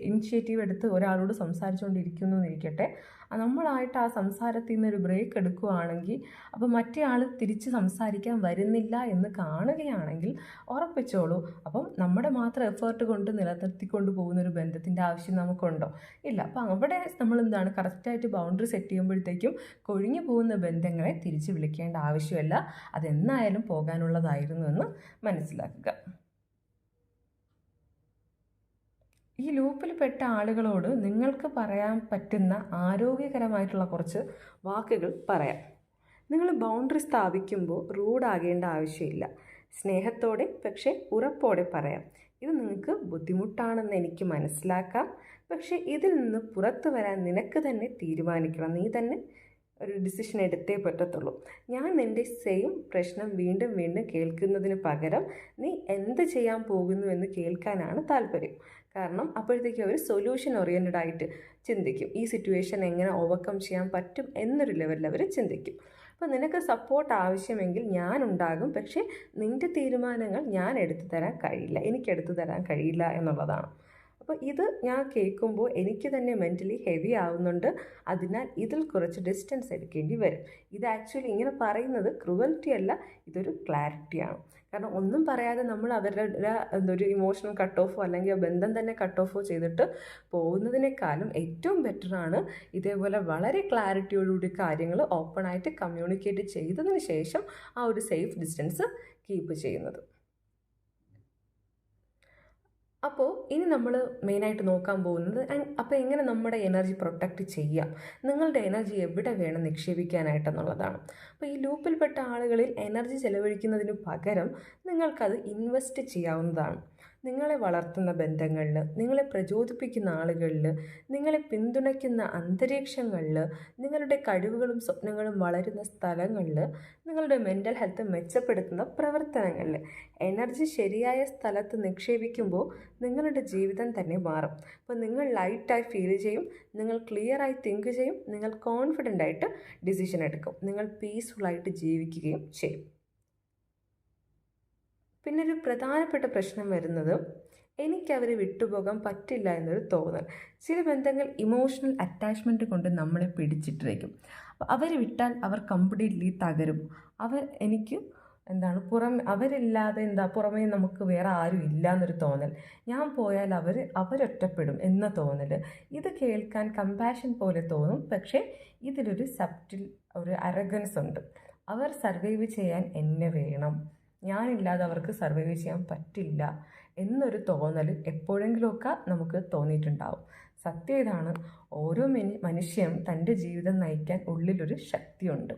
S1: ഇനിഷ്യേറ്റീവ് എടുത്ത് ഒരാളോട് സംസാരിച്ചുകൊണ്ടിരിക്കുന്നു എന്നിരിക്കട്ടെ നമ്മളായിട്ട് ആ സംസാരത്തിൽ നിന്നൊരു ബ്രേക്ക് എടുക്കുകയാണെങ്കിൽ അപ്പോൾ മറ്റേ ആൾ തിരിച്ച് സംസാരിക്കാൻ വരുന്നില്ല എന്ന് കാണുകയാണെങ്കിൽ ഉറപ്പിച്ചോളൂ. അപ്പം നമ്മുടെ മാത്രം എഫേർട്ട് കൊണ്ട് നിലനിർത്തിക്കൊണ്ട് പോകുന്ന ഒരു ബന്ധത്തിന്റെ ആവശ്യം നമുക്കുണ്ടോ? ഇല്ല. അപ്പം അവിടെ നമ്മൾ എന്താണ് കറക്റ്റായിട്ട് ബൗണ്ടറി സെറ്റ് ചെയ്യുമ്പോഴത്തേക്കും കൊഴിഞ്ഞു പോകുന്ന ബന്ധങ്ങളെ തിരിച്ച് വിളിക്കേണ്ട ആവശ്യമല്ല. അതെന്നായാലും പോകാനുള്ളതായിരുന്നു എന്ന് മനസ്സിലാക്കുക. ഈ ലൂപ്പിൽപ്പെട്ട ആളുകളോട് നിങ്ങൾക്ക് പറയാൻ പറ്റുന്ന ആരോഗ്യകരമായിട്ടുള്ള കുറച്ച് വാക്കുകൾ പറയാം. നിങ്ങൾ ബൗണ്ടറി സ്ഥാപിക്കുമ്പോൾ റൂഡാകേണ്ട ആവശ്യമില്ല. സ്നേഹത്തോടെ പക്ഷേ ഉറപ്പോടെ പറയാം. ഇത് നിങ്ങൾക്ക് ബുദ്ധിമുട്ടാണെന്ന് എനിക്ക് മനസ്സിലാക്കാം. പക്ഷേ ഇതിൽ നിന്ന് പുറത്തു വരാൻ നിനക്ക് തന്നെ തീരുമാനിക്കണം. നീ തന്നെ ഒരു ഡിസിഷൻ എടുത്തേ പറ്റത്തുള്ളൂ. ഞാൻ നിന്റെ സെയിം പ്രശ്നം വീണ്ടും വീണ്ടും കേൾക്കുന്നതിന് പകരം നീ എന്ത് ചെയ്യാൻ പോകുന്നു എന്ന് കേൾക്കാനാണ് താല്പര്യം. കാരണം അപ്പോഴത്തേക്കും അവർ സൊല്യൂഷൻ ഓറിയന്റഡ് ആയിട്ട് ചിന്തിക്കും. ഈ സിറ്റുവേഷൻ എങ്ങനെ ഓവർകം ചെയ്യാൻ പറ്റും എന്നൊരു ലെവലിൽ അവർ ചിന്തിക്കും. അപ്പോൾ നിനക്ക് സപ്പോർട്ട് ആവശ്യമെങ്കിൽ ഞാൻ ഉണ്ടാകും. പക്ഷേ നിന്റെ തീരുമാനങ്ങൾ ഞാൻ എടുത്തു തരാൻ കഴിയില്ല. എനിക്ക് എടുത്തു തരാൻ കഴിയില്ല എന്നുള്ളതാണ്. അപ്പോൾ ഇത് ഞാൻ കേൾക്കുമ്പോൾ എനിക്ക് തന്നെ മെന്റലി ഹെവി ആവുന്നുണ്ട്. അതിനാൽ ഇതിൽ കുറച്ച് ഡിസ്റ്റൻസ് എടുക്കേണ്ടി വരും. ഇത് ആക്ച്വലി ഇങ്ങനെ പറയുന്നത് ക്രുവൽറ്റി അല്ല ഇതൊരു ക്ലാരിറ്റിയാണ് കാരണം ഒന്നും പറയാതെ നമ്മൾ അവരുടെ എന്തൊരു ഇമോഷണൽ കട്ട് ഓഫോ അല്ലെങ്കിൽ ബന്ധം തന്നെ കട്ട് ഓഫോ ചെയ്തിട്ട് പോകുന്നതിനേക്കാളും ഏറ്റവും ബെറ്ററാണ് ഇതേപോലെ വളരെ ക്ലാരിറ്റിയോടുകൂടി കാര്യങ്ങൾ ഓപ്പണായിട്ട് കമ്മ്യൂണിക്കേറ്റ് ചെയ്തതിന് ശേഷം ആ ഒരു സേഫ് ഡിസ്റ്റൻസ് കീപ്പ് ചെയ്യുന്നത്. അപ്പോൾ ഇനി നമ്മൾ മെയിനായിട്ട് നോക്കാൻ പോകുന്നത് അപ്പോൾ എങ്ങനെ നമ്മുടെ എനർജി പ്രൊട്ടക്റ്റ് ചെയ്യാം? നിങ്ങളുടെ എനർജി എവിടെ വേണം നിക്ഷേപിക്കാനായിട്ടെന്നുള്ളതാണ്. അപ്പോൾ ഈ ലൂപ്പിൽപ്പെട്ട ആളുകളിൽ എനർജി ചെലവഴിക്കുന്നതിന് പകരം നിങ്ങൾക്കത് ഇൻവെസ്റ്റ് ചെയ്യാവുന്നതാണ്. നിങ്ങളെ വളർത്തുന്ന ബന്ധങ്ങളിൽ നിങ്ങളെ പ്രചോദിപ്പിക്കുന്ന ആളുകളിൽ നിങ്ങളെ പിന്തുണയ്ക്കുന്ന അന്തരീക്ഷങ്ങളിൽ നിങ്ങളുടെ കഴിവുകളും സ്വപ്നങ്ങളും വളരുന്ന സ്ഥലങ്ങളിൽ നിങ്ങളുടെ മെന്റൽ ഹെൽത്ത് മെച്ചപ്പെടുത്തുന്ന പ്രവർത്തനങ്ങളിൽ എനർജി ശരിയായ സ്ഥലത്ത് നിക്ഷേപിക്കുമ്പോൾ നിങ്ങളുടെ ജീവിതം തന്നെ മാറും. അപ്പോൾ നിങ്ങൾ ലൈറ്റായി ഫീൽ ചെയ്യും നിങ്ങൾ ക്ലിയറായി തിങ്ക് ചെയ്യും നിങ്ങൾ കോൺഫിഡന്റ് ആയിട്ട് ഡിസിഷൻ എടുക്കും. നിങ്ങൾ പീസ്ഫുള്ളായിട്ട് ജീവിക്കുകയും ചെയ്യും. പിന്നെ ഒരു പ്രധാനപ്പെട്ട പ്രശ്നം വരുന്നത് എനിക്ക് അവരെ വിട്ടുപോകാൻ പറ്റില്ല എന്നൊരു തോന്നൽ. ചില ബന്ധങ്ങൾ ഇമോഷണൽ അറ്റാച്ച്മെന്റ് കൊണ്ട് നമ്മളെ പിടിച്ചിട്ടിരിക്കും അവരെ വിട്ടാൽ അവർ കംപ്ലീറ്റ്ലി തകരും. അവർ എനിക്ക് എന്താണ് പുറം അവരില്ലാതെ എന്താ പുറമേ നമുക്ക് വേറെ ആരും ഇല്ല എന്നൊരു തോന്നൽ. ഞാൻ പോയാൽ അവർ അവരൊറ്റപ്പെടും എന്ന തോന്നൽ. ഇത് കേൾക്കാൻ കമ്പാഷൻ പോലെ തോന്നും. പക്ഷേ ഇതിലൊരു സബ്റ്റിൽ ഒരു അരഗൻസ് ഉണ്ട്. അവർ സർവൈവ് ചെയ്യാൻ എന്നെ വേണം. ഞാനില്ലാതെ അവർക്ക് സർവൈവ് ചെയ്യാൻ പറ്റില്ല എന്നൊരു തോന്നൽ എപ്പോഴെങ്കിലുമൊക്കെ നമുക്ക് തോന്നിയിട്ടുണ്ടാവും. സത്യം ഇതാണ് ഓരോ മനുഷ്യനും തന്റെ ജീവിതം നയിക്കാൻ ഉള്ളിലൊരു ശക്തിയുണ്ട്.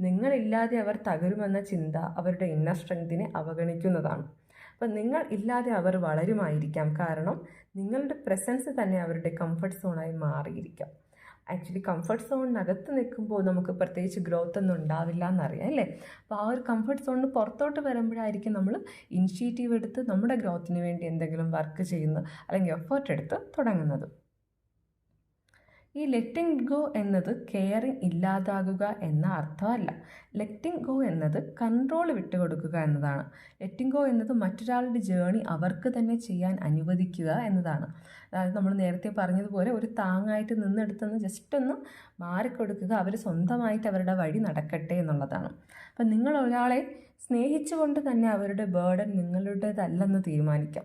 S1: നിങ്ങളില്ലാതെ അവർ തകരുമെന്ന ചിന്ത അവരുടെ ഇന്നർ സ്ട്രെങ്തിനെ അവഗണിക്കുന്നതാണ്. അപ്പം നിങ്ങൾ ഇല്ലാതെ അവർ വളരുമായിരിക്കാം. കാരണം നിങ്ങളുടെ പ്രസൻസ് തന്നെ അവരുടെ കംഫർട്ട് സോണായി മാറിയിരിക്കാം. ആക്ച്വലി കംഫർട്ട് സോണിനകത്ത് നിൽക്കുമ്പോൾ നമുക്ക് പ്രത്യേകിച്ച് ഗ്രോത്ത് ഒന്നും ഉണ്ടാവില്ല എന്നറിയാം അല്ലേ? അപ്പോൾ ആ ഒരു കംഫർട്ട് സോണിന് പുറത്തോട്ട് വരുമ്പോഴായിരിക്കും നമ്മൾ ഇനിഷ്യേറ്റീവ് എടുത്ത് നമ്മുടെ ഗ്രോത്തിന് വേണ്ടി എന്തെങ്കിലും വർക്ക് ചെയ്യുന്നത് അല്ലെങ്കിൽ എഫേർട്ട് എടുത്ത് തുടങ്ങുന്നത്. ഈ ലെറ്റിംഗ് ഗോ എന്നത് കെയറിങ് ഇല്ലാതാകുക എന്ന അർത്ഥമല്ല. ലെറ്റിംഗ് ഗോ എന്നത് കൺട്രോൾ വിട്ടുകൊടുക്കുക എന്നതാണ്. ലെറ്റിംഗ് ഗോ എന്നത് മറ്റൊരാളുടെ ജേണി അവർക്ക് തന്നെ ചെയ്യാൻ അനുവദിക്കുക എന്നതാണ്. അതായത് നമ്മൾ നേരത്തെ പറഞ്ഞതുപോലെ ഒരു താങ്ങായിട്ട് നിന്നെടുത്തൊന്ന് ജസ്റ്റ് ഒന്ന് മാറിക്കൊടുക്കുക അവർ സ്വന്തമായിട്ട് അവരുടെ വഴി നടക്കട്ടെ എന്നുള്ളതാണ്. അപ്പം നിങ്ങൾ ഒരാളെ സ്നേഹിച്ചുകൊണ്ട് തന്നെ അവരുടെ ബേർഡൻ നിങ്ങളുടേതല്ലെന്ന് തീരുമാനിക്കാം.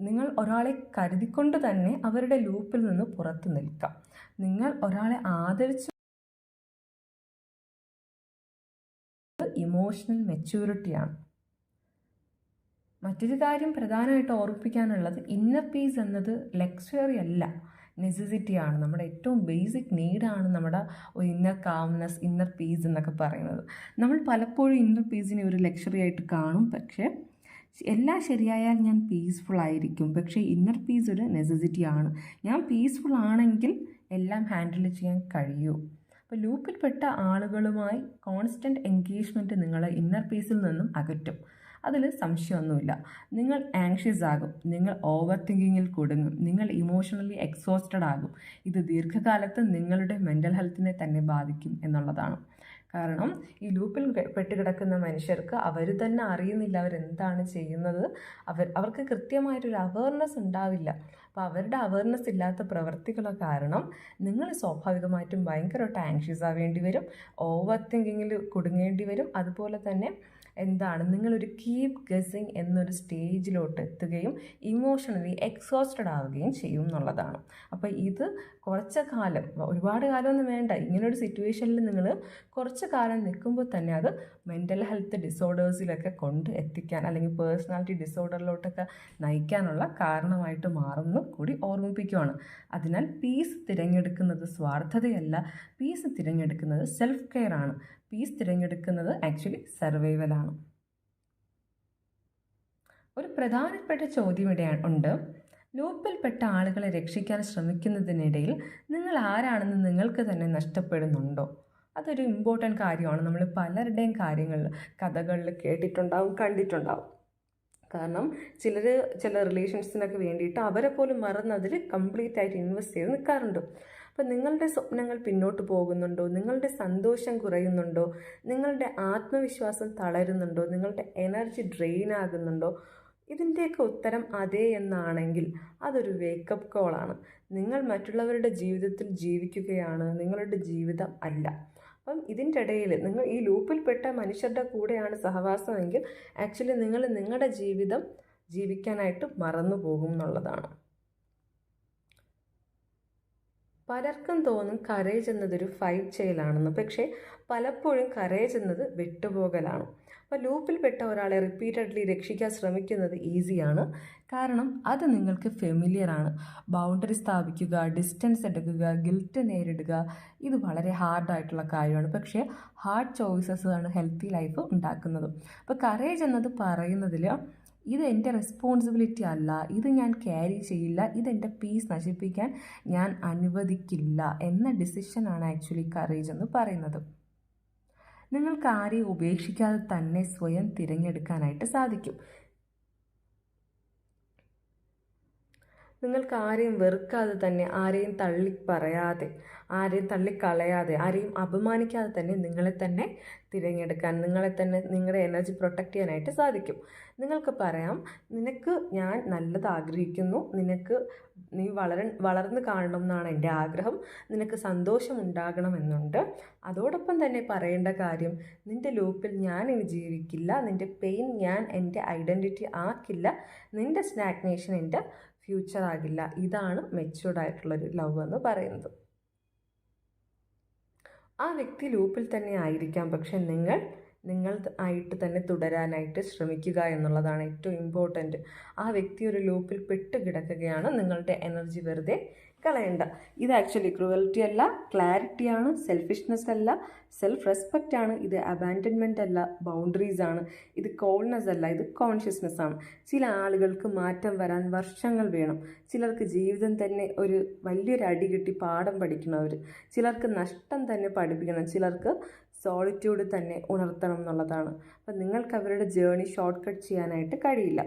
S1: നിങ്ങൾ ഒരാളെ കരുതിക്കൊണ്ട് തന്നെ അവരുടെ ലൂപ്പിൽ നിന്ന് പുറത്തു നിൽക്കാം. നിങ്ങൾ ഒരാളെ ആദരിച്ചു ഇമോഷണൽ മെച്യൂരിറ്റിയാണ് മറ്റൊരു കാര്യം പ്രധാനമായിട്ട് ഓർപ്പിക്കാനുള്ളത് ഇന്നർ പീസ് എന്നത് ലക്ഷറി അല്ല നെസസിറ്റിയാണ് നമ്മുടെ ഏറ്റവും ബേസിക് നീഡാണ് നമ്മുടെ ഇന്നർ കാംനെസ് ഇന്നർ പീസ് എന്നൊക്കെ പറയുന്നത്. നമ്മൾ പലപ്പോഴും ഇന്നർ പീസിനെ ഒരു ലക്ഷറി ആയിട്ട് കാണും പക്ഷേ എല്ലാം ശരിയായാൽ ഞാൻ പീസ്ഫുൾ ആയിരിക്കും. പക്ഷേ ഇന്നർ പീസ് ഒരു നെസസിറ്റിയാണ് ഞാൻ പീസ്ഫുൾ ആണെങ്കിൽ എല്ലാം ഹാൻഡിൽ ചെയ്യാൻ കഴിയൂ. അപ്പോൾ ലൂപ്പിൽപ്പെട്ട ആളുകളുമായി കോൺസ്റ്റന്റ് എൻഗേജ്മെന്റ് നിങ്ങളെ ഇന്നർ പീസിൽ നിന്നും അകറ്റും. അതിൽ സംശയമൊന്നുമില്ല. നിങ്ങൾ ആങ്ഷ്യസ് ആകും. നിങ്ങൾ ഓവർ തിങ്കിങ്ങിൽ കുടുങ്ങും. നിങ്ങൾ ഇമോഷണലി എക്സോസ്റ്റഡ് ആകും. ഇത് ദീർഘകാലത്ത് നിങ്ങളുടെ മെന്റൽ ഹെൽത്തിനെ തന്നെ ബാധിക്കും എന്നുള്ളതാണ്. കാരണം ഈ ലൂപ്പിൽ പെട്ടുകിടക്കുന്ന മനുഷ്യർക്ക് അവർ തന്നെ അറിയുന്നില്ല അവരെന്താണ് ചെയ്യുന്നത്. അവർ അവർക്ക് കൃത്യമായിട്ടൊരു അവയർനെസ് ഉണ്ടാവില്ല. അപ്പോൾ അവരുടെ അവയർനെസ് ഇല്ലാത്ത പ്രവൃത്തികളോ കാരണം നിങ്ങൾ സ്വാഭാവികമായിട്ടും ഭയങ്കരമായിട്ട് ആങ്ഷ്യസ് ആവേണ്ടി വരും ഓവർ തിങ്കിങ്ങിൽ കുടുങ്ങേണ്ടി വരും. അതുപോലെ തന്നെ എന്താണ്? നിങ്ങളൊരു കീപ് ഗസിങ് എന്നൊരു സ്റ്റേജിലോട്ട് എത്തുകയും ഇമോഷണലി എക്സോസ്റ്റഡ് ആവുകയും ചെയ്യും എന്നുള്ളതാണ് അപ്പോൾ ഇത് കുറച്ച് കാലം ഒരുപാട് കാലമൊന്നും വേണ്ട. ഇങ്ങനൊരു സിറ്റുവേഷനിൽ നിങ്ങൾ കുറച്ച് കാലം നിൽക്കുമ്പോൾ തന്നെ അത് മെന്റൽ ഹെൽത്ത് ഡിസോർഡേഴ്സിലൊക്കെ കൊണ്ട് എത്തിക്കാൻ അല്ലെങ്കിൽ പേഴ്സണാലിറ്റി ഡിസോർഡറിലോട്ടൊക്കെ നയിക്കാനുള്ള കാരണമായിട്ട് മാറുമെന്ന് കൂടി ഓർമ്മിപ്പിക്കുകയാണ് അതിനാൽ പീസ് തിരഞ്ഞെടുക്കുന്നത് സ്വാർത്ഥതയല്ല. പീസ് തിരഞ്ഞെടുക്കുന്നത് സെൽഫ് കെയർ ആണ്. പീസ് തിരഞ്ഞെടുക്കുന്നത് ആക്ച്വലി സർവൈവലാണ് ഒരു പ്രധാനപ്പെട്ട ചോദ്യം ഇവിടെ ഉണ്ട്. ലൂപ്പിൽപ്പെട്ട ആളുകളെ രക്ഷിക്കാൻ ശ്രമിക്കുന്നതിനിടയിൽ നിങ്ങൾ ആരാണെന്ന് നിങ്ങൾക്ക് തന്നെ നഷ്ടപ്പെടുന്നുണ്ടോ? അതൊരു ഇമ്പോർട്ടന്റ് കാര്യമാണ്. നമ്മൾ പലരുടെയും കാര്യങ്ങളിൽ കഥകളിൽ കേട്ടിട്ടുണ്ടാവും കണ്ടിട്ടുണ്ടാവും. കാരണം ചിലർ ചില റിലേഷൻസിനൊക്കെ വേണ്ടിയിട്ട് അവരെ പോലും മറന്ന് അതിൽ കംപ്ലീറ്റ് ആയിട്ട് ഇൻവെസ്റ്റ് ചെയ്ത് നിൽക്കാറുണ്ട് അപ്പം നിങ്ങളുടെ സ്വപ്നങ്ങൾ പിന്നോട്ട് പോകുന്നുണ്ടോ? നിങ്ങളുടെ സന്തോഷം കുറയുന്നുണ്ടോ? നിങ്ങളുടെ ആത്മവിശ്വാസം തളരുന്നുണ്ടോ? നിങ്ങളുടെ എനർജി ഡ്രെയിൻ ആകുന്നുണ്ടോ? ഇതിന്റെയൊക്കെ ഉത്തരം അതേ എന്നാണെങ്കിൽ അതൊരു വേക്കപ്പ് കോളാണ് നിങ്ങൾ മറ്റുള്ളവരുടെ ജീവിതത്തിൽ ജീവിക്കുകയാണ്. നിങ്ങളുടെ ജീവിതം അല്ല. അപ്പം ഇതിന്റെ ഇടയിൽ നിങ്ങൾ ഈ ലൂപ്പിൽപ്പെട്ട മനുഷ്യരുടെ കൂടെയാണ് സഹവാസമെങ്കിൽ ആക്ച്വലി നിങ്ങൾ നിങ്ങളുടെ ജീവിതം ജീവിക്കാനായിട്ട് മറന്നു പോകും എന്നുള്ളതാണ്. പലർക്കും തോന്നും കറേജ് എന്നതൊരു ഫൈറ്റ് ചെയ്യലാണെന്ന് പക്ഷേ പലപ്പോഴും കറേജ് എന്നത് വിട്ടുപോകലാണ്. അപ്പോൾ ലൂപ്പിൽപ്പെട്ട ഒരാളെ റിപ്പീറ്റഡ്ലി രക്ഷിക്കാൻ ശ്രമിക്കുന്നത് ഈസിയാണ് കാരണം അത് നിങ്ങൾക്ക് ഫെമിലിയർ ആണ്. ബൗണ്ടറി സ്ഥാപിക്കുക ഡിസ്റ്റൻസ് എടുക്കുക ഗിൽറ്റ് നേരിടുക ഇത് വളരെ ഹാർഡായിട്ടുള്ള കാര്യമാണ്. പക്ഷേ ഹാർഡ് ചോയ്സസ് ആണ് ഹെൽത്തി ലൈഫ് ഉണ്ടാക്കുന്നത്. അപ്പോൾ കറേജ് എന്നത് പറയുന്നതിൽ ഇത് എന്റെ റെസ്പോൺസിബിലിറ്റി അല്ല. ഇത് ഞാൻ ക്യാരി ചെയ്യില്ല. ഇതെന്റെ പീസ് നശിപ്പിക്കാൻ ഞാൻ അനുവദിക്കില്ല എന്ന ഡിസിഷനാണ് ആക്ച്വലി കറേജ് എന്ന് പറയുന്നത്. നിങ്ങൾക്ക് ആരെയും ഉപേക്ഷിക്കാതെ തന്നെ സ്വയം തിരഞ്ഞെടുക്കാനായിട്ട് സാധിക്കും. നിങ്ങൾക്ക് ആരെയും വെറുക്കാതെ തന്നെ ആരെയും തള്ളി പറയാതെ ആരെയും തള്ളിക്കളയാതെ ആരെയും അപമാനിക്കാതെ തന്നെ നിങ്ങളെ തന്നെ തിരഞ്ഞെടുക്കാൻ നിങ്ങളെ തന്നെ നിങ്ങളുടെ എനർജി പ്രൊട്ടക്റ്റ് ചെയ്യാനായിട്ട് സാധിക്കും. നിങ്ങൾക്ക് പറയാം നിനക്ക് ഞാൻ നല്ലത് ആഗ്രഹിക്കുന്നു. നിനക്ക് നീ വളര വളർന്നു കാണണം എന്നാണ് എന്റെ ആഗ്രഹം. നിനക്ക് സന്തോഷം ഉണ്ടാകണമെന്നുണ്ട് അതോടൊപ്പം തന്നെ പറയേണ്ട കാര്യം നിന്റെ ലൂപ്പിൽ ഞാൻ ഇനി ജീവിക്കില്ല. നിന്റെ പെയിൻ ഞാൻ എന്റെ ഐഡന്റിറ്റി ആക്കില്ല. നിന്റെ സ്നാഗ്നേഷൻ എന്റെ ഫ്യൂച്ചർ ആകില്ല. ഇതാണ് മെച്യൂർഡ് ആയിട്ടുള്ളൊരു ലവ് എന്ന് പറയുന്നത്. ആ വ്യക്തി ലൂപ്പിൽ തന്നെ ആയിരിക്കാം. പക്ഷെ നിങ്ങൾ നിങ്ങൾ ആയിട്ട് തന്നെ തുടരാനായിട്ട് ശ്രമിക്കുക എന്നുള്ളതാണ് ഏറ്റവും ഇമ്പോർട്ടന്റ് ആ വ്യക്തി ഒരു ലൂപ്പിൽ പെട്ട് കിടക്കുകയാണ് നിങ്ങളുടെ എനർജി വെറുതെ കളയണ്ട. ഇത് ആക്ച്വലി ക്രൂവൽറ്റി അല്ല ക്ലാരിറ്റിയാണ് സെൽഫിഷ്നെസ് അല്ല സെൽഫ് റെസ്പെക്റ്റ് ആണ് ഇത് അബാൻഡൻമെന്റ് അല്ല ബൗണ്ടറീസ് ആണ്. ഇത് കോൾനെസ് അല്ല ഇത് കോൺഷ്യസ്നെസ് ആണ്. ചില ആളുകൾക്ക് മാറ്റം വരാൻ വർഷങ്ങൾ വേണം. ചിലർക്ക് ജീവിതം തന്നെ ഒരു വലിയൊരു അടി കിട്ടി പാഠം പഠിക്കണവർ ചിലർക്ക് നഷ്ടം തന്നെ പഠിപ്പിക്കണം. ചിലർക്ക് സോളിറ്റ്യൂഡ് തന്നെ ഉണർത്തണം എന്നുള്ളതാണ്. അപ്പം നിങ്ങൾക്ക് അവരുടെ ജേണി ഷോർട്ട് കട്ട് ചെയ്യാനായിട്ട് കഴിയില്ല.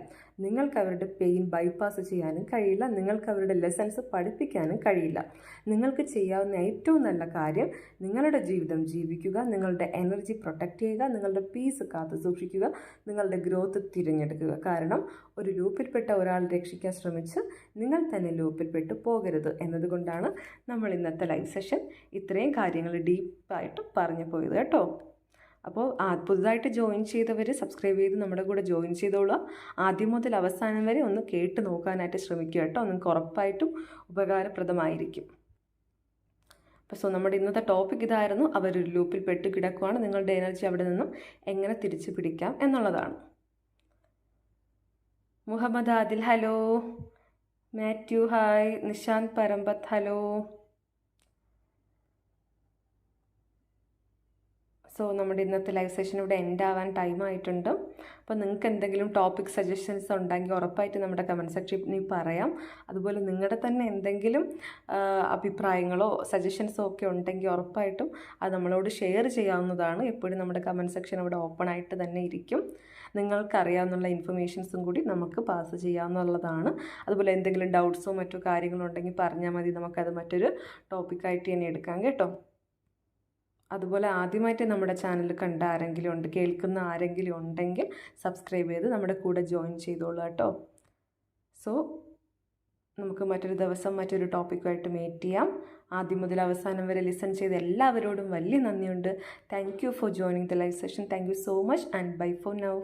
S1: നിങ്ങൾക്ക് അവരുടെ പെയിൻ ബൈപ്പാസ് ചെയ്യാനും കഴിയില്ല. നിങ്ങൾക്ക് അവരുടെ ലെസൺസ് പഠിപ്പിക്കാനും കഴിയില്ല. നിങ്ങൾക്ക് ചെയ്യാവുന്ന ഏറ്റവും നല്ല കാര്യം നിങ്ങളുടെ ജീവിതം ജീവിക്കുക നിങ്ങളുടെ എനർജി പ്രൊട്ടക്റ്റ് ചെയ്യുക നിങ്ങളുടെ പീസ് കാത്തു സൂക്ഷിക്കുക നിങ്ങളുടെ ഗ്രോത്ത് തിരഞ്ഞെടുക്കുക. കാരണം ഒരു ലൂപ്പിൽപ്പെട്ട ഒരാൾ രക്ഷിക്കാൻ ശ്രമിച്ച് നിങ്ങൾ തന്നെ ലൂപ്പിൽപ്പെട്ട് പോകരുത് എന്നതുകൊണ്ടാണ് നമ്മൾ ഇന്നത്തെ ലൈവ് സെഷൻ ഇത്രയും കാര്യങ്ങൾ ഡീപ്പായിട്ട് പറഞ്ഞു പോയത് കേട്ടോ. അപ്പോൾ പുതുതായിട്ട് ജോയിൻ ചെയ്തവർ സബ്സ്ക്രൈബ് ചെയ്ത് നമ്മുടെ കൂടെ ജോയിൻ ചെയ്തോളൂ ആദ്യം മുതൽ അവസാനം വരെ ഒന്ന് കേട്ട് നോക്കാനായിട്ട് ശ്രമിക്കുക കേട്ടോ. നിങ്ങൾക്ക് ഉറപ്പായിട്ടും ഉപകാരപ്രദമായിരിക്കും. അപ്പോൾ സോ നമ്മുടെ ഇന്നത്തെ ടോപ്പിക് ഇതായിരുന്നു. അവരൊരു ലൂപ്പിൽ പെട്ട് കിടക്കുവാണ്. നിങ്ങളുടെ എനർജി അവിടെ നിന്നും എങ്ങനെ തിരിച്ചു പിടിക്കാം എന്നുള്ളതാണ്. Muhammad Adil hello Mathew hi Nishant Parambath hello so നമ്മുടെ ഇന്നത്തെ ലൈവ് സെഷൻ ഇവിടെ എൻഡ് ആവാൻ ടൈം ആയിട്ടുണ്ട്. അപ്പോൾ നിങ്ങൾക്ക് എന്തെങ്കിലും ടോപ്പിക് സജഷൻസ് ഉണ്ടെങ്കിൽ ഉറപ്പായിട്ട് നമ്മുടെ കമന്റ് സെക്ഷനിൽ പറയാം. അതുപോലെ നിങ്ങളുടെ തന്നെ എന്തെങ്കിലും അഭിപ്രായങ്ങളോ സജഷൻസോ ഒക്കെ ഉണ്ടെങ്കിൽ ഉറപ്പായിട്ടും അത് നമ്മളോട് ഷെയർ ചെയ്യാവുന്നതാണ്. എപ്പോഴും നമ്മുടെ കമന്റ് സെക്ഷൻ ഇവിടെ ഓപ്പൺ ആയിട്ട് തന്നെ ഇരിക്കും. നിങ്ങൾക്കറിയാവുന്ന ഇൻഫർമേഷൻസും കൂടി നമുക്ക് പാസ് ചെയ്യാവുന്നതാണ് അതുപോലെ എന്തെങ്കിലും ഡൗട്ട്സോ മറ്റോ കാര്യങ്ങളോ ഉണ്ടെങ്കിൽ പറഞ്ഞാൽ മതി. നമുക്കത് മറ്റൊരു ടോപ്പിക്കായിട്ട് തന്നെ എടുക്കാം കേട്ടോ. അതുപോലെ ആദ്യമായിട്ട് നമ്മുടെ ചാനൽ കണ്ട ആരെങ്കിലും ഉണ്ട് കേൾക്കുന്ന ആരെങ്കിലും ഉണ്ടെങ്കിൽ സബ്സ്ക്രൈബ് ചെയ്ത് നമ്മുടെ കൂടെ ജോയിൻ ചെയ്തോളൂ കേട്ടോ. സോ നമുക്ക് മറ്റൊരു ദിവസം മറ്റൊരു ടോപ്പിക്കുമായിട്ട് മീറ്റ് ചെയ്യാം. ആദ്യം മുതൽ അവസാനം വരെ ലിസൺ ചെയ്ത എല്ലാവരോടും വലിയ നന്ദിയുണ്ട്. Thank you for joining the live session thank you so much and bye for now